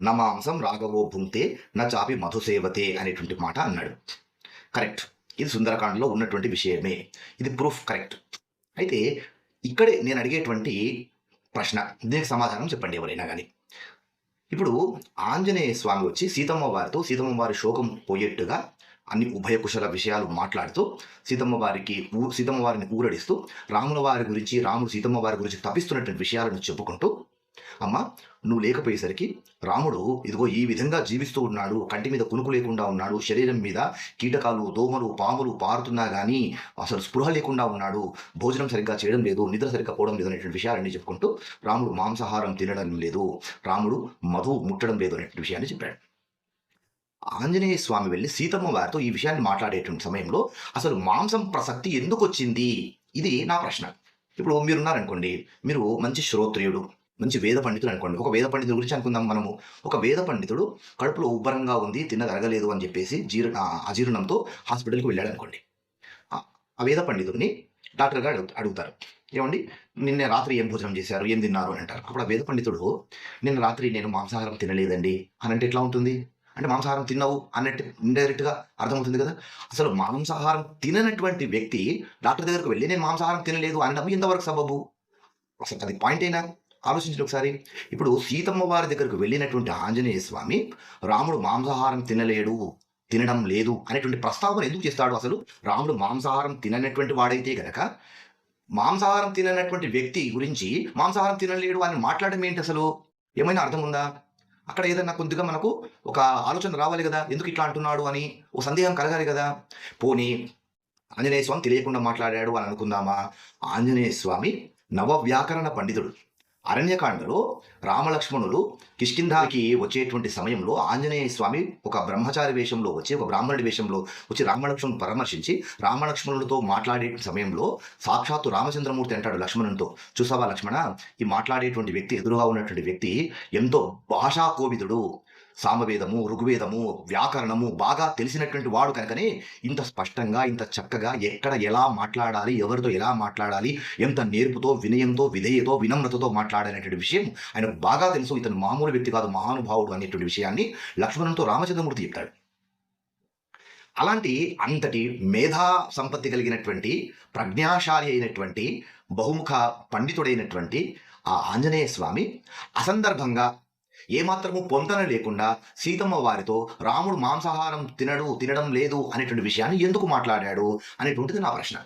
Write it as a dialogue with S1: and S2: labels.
S1: నా మాంసం రాఘవో భుంక్తే నా చాపి మధుసేవతే అనేటువంటి మాట అన్నాడు. కరెక్ట్ ఇది సుందరకాండలో ఉన్నటువంటి విషయమే. ఇది ప్రూఫ్ కరెక్ట్ అయితే ఇక్కడే నేను అడిగేటువంటి ప్రశ్న. దీనికి సమాధానం చెప్పండి ఎవరైనా కానీ ఇప్పుడు ఆంజనేయ స్వామి వచ్చి సీతమ్మ వారితో సీతమ్మ వారి శోకం పోయేట్టుగా అన్ని ఉభయ కుశల విషయాలు మాట్లాడుతూ సీతమ్మ వారికి ఊ సీతమ్మ వారిని ఊరడిస్తూ రాముల వారి గురించి రాముడు సీతమ్మ వారి గురించి తప్పిస్తున్నటువంటి విషయాలను చెప్పుకుంటూ అమ్మ నువ్వు లేకపోయేసరికి రాముడు ఇదిగో ఈ విధంగా జీవిస్తూ ఉన్నాడు కంటి మీద కునుకు లేకుండా ఉన్నాడు శరీరం మీద కీటకాలు దోమలు పాములు పారుతున్నా కానీ అసలు స్పృహ లేకుండా ఉన్నాడు భోజనం సరిగ్గా చేయడం లేదు నిద్ర సరిగ్గా పోవడం లేదు అనేటువంటి విషయాలన్నీ చెప్పుకుంటూ రాముడు మాంసాహారం తినడం లేదు రాముడు మధు ముట్టడం లేదు అనేటువంటి విషయాన్ని చెప్పాడు. ఆంజనేయ స్వామి వెళ్ళి సీతమ్మ వారితో ఈ విషయాన్ని మాట్లాడేటువంటి సమయంలో అసలు మాంసం ప్రసక్తి ఎందుకు వచ్చింది? ఇది నా ప్రశ్న. ఇప్పుడు మీరున్నారనుకోండి మీరు మంచి శ్రోత్రియుడు మంచి వేద పండితుడు అనుకోండి. ఒక వేద పండితుడి గురించి అనుకుందాం మనము. ఒక వేద పండితుడు కడుపులో ఉబ్బరంగా ఉంది తిన్నదరగలేదు అని చెప్పేసి జీర్ణ అజీర్ణంతో హాస్పిటల్కి వెళ్ళాడు అనుకోండి. ఆ- ఆ వేద పండితుడిని డాక్టర్ గారు అడుగు- అడుగుతారు. ఏమండి? నిన్న రాత్రి ఏం భోజనం చేశారు? ఏం తిన్నారు? అని అంటారు. అప్పుడు ఆ వేద పండితుడు నిన్న రాత్రి నేను మాంసాహారం తినలేదండి. అని అంటే ఎట్లా ఉంటుంది? అంటే మాంసాహారం తిన్నావు అన్నట్టు ఇండైరెక్ట్గా అర్థమవుతుంది కదా? అసలు మాంసాహారం తిననటువంటి వ్యక్తి డాక్టర్ దగ్గరకు వెళ్ళి నేను మాంసాహారం తినలేదు అనడం ఎంతవరకు సబబు అసలు అది పాయింట్ అయినా ఆలోచించండి ఒకసారి. ఇప్పుడు సీతమ్మ వారి దగ్గరకు వెళ్ళినటువంటి ఆంజనేయ స్వామి రాముడు మాంసాహారం తినలేడు తినడం లేదు అనేటువంటి ప్రస్తావన ఎందుకు చేస్తాడు అసలు? రాముడు మాంసాహారం తిననటువంటి వాడైతే గనక మాంసాహారం తిననటువంటి వ్యక్తి గురించి మాంసాహారం తినలేడు అని మాట్లాడడం ఏంటి అసలు? ఏమైనా అర్థం ఉందా? అక్కడ ఏదైనా కొద్దిగా మనకు ఒక ఆలోచన రావాలి కదా ఎందుకు ఇట్లా అంటున్నాడు అని ఓ సందేహం కలగాలి కదా. పోనీ ఆంజనేయ స్వామి తెలియకుండా మాట్లాడాడు అని అనుకుందామా? ఆంజనేయ స్వామి నవ వ్యాకరణ పండితుడు. అరణ్యకాండలో రామలక్ష్మణులు కిష్కింధాకి వచ్చేటువంటి సమయంలో ఆంజనేయ స్వామి ఒక బ్రహ్మచారి వేషంలో వచ్చి ఒక బ్రాహ్మణుడి వేషంలో వచ్చి రామలక్ష్మణుని పరామర్శించి రామలక్ష్మణులతో మాట్లాడే సమయంలో సాక్షాత్తు రామచంద్రమూర్తి అంటాడు లక్ష్మణునితో. చూసావా లక్ష్మణ? ఈ మాట్లాడేటువంటి వ్యక్తి ఎదురుగా ఉన్నటువంటి వ్యక్తి ఎంతో భాషా కోవిదుడు సామవేదము ఋగ్వేదము వ్యాకరణము బాగా తెలిసినటువంటి వాడు కనుకనే ఇంత స్పష్టంగా ఇంత చక్కగా ఎక్కడ ఎలా మాట్లాడాలి ఎవరితో ఎలా మాట్లాడాలి ఎంత నేర్పుతో వినయంతో విధేయతో వినమ్రతతో మాట్లాడాలనేటువంటి విషయం ఆయనకు బాగా తెలుసు. ఇతను మామూలు వ్యక్తి కాదు మహానుభావుడు అనేటువంటి విషయాన్ని లక్ష్మణంతో రామచంద్రమూర్తి చెప్తాడు. అలాంటి అంతటి మేధా సంపత్తి కలిగినటువంటి ప్రజ్ఞాశాలి అయినటువంటి బహుముఖ పండితుడైనటువంటి ఆ ఆంజనేయ స్వామి అసందర్భంగా ఏమాత్రము పొంతన లేకుండా సీతమ్మ వారితో రాముడు మాంసాహారం తినడు తినడం లేదు అనేటువంటి విషయాన్ని ఎందుకు మాట్లాడాడు అనేటువంటిది నా ప్రశ్న.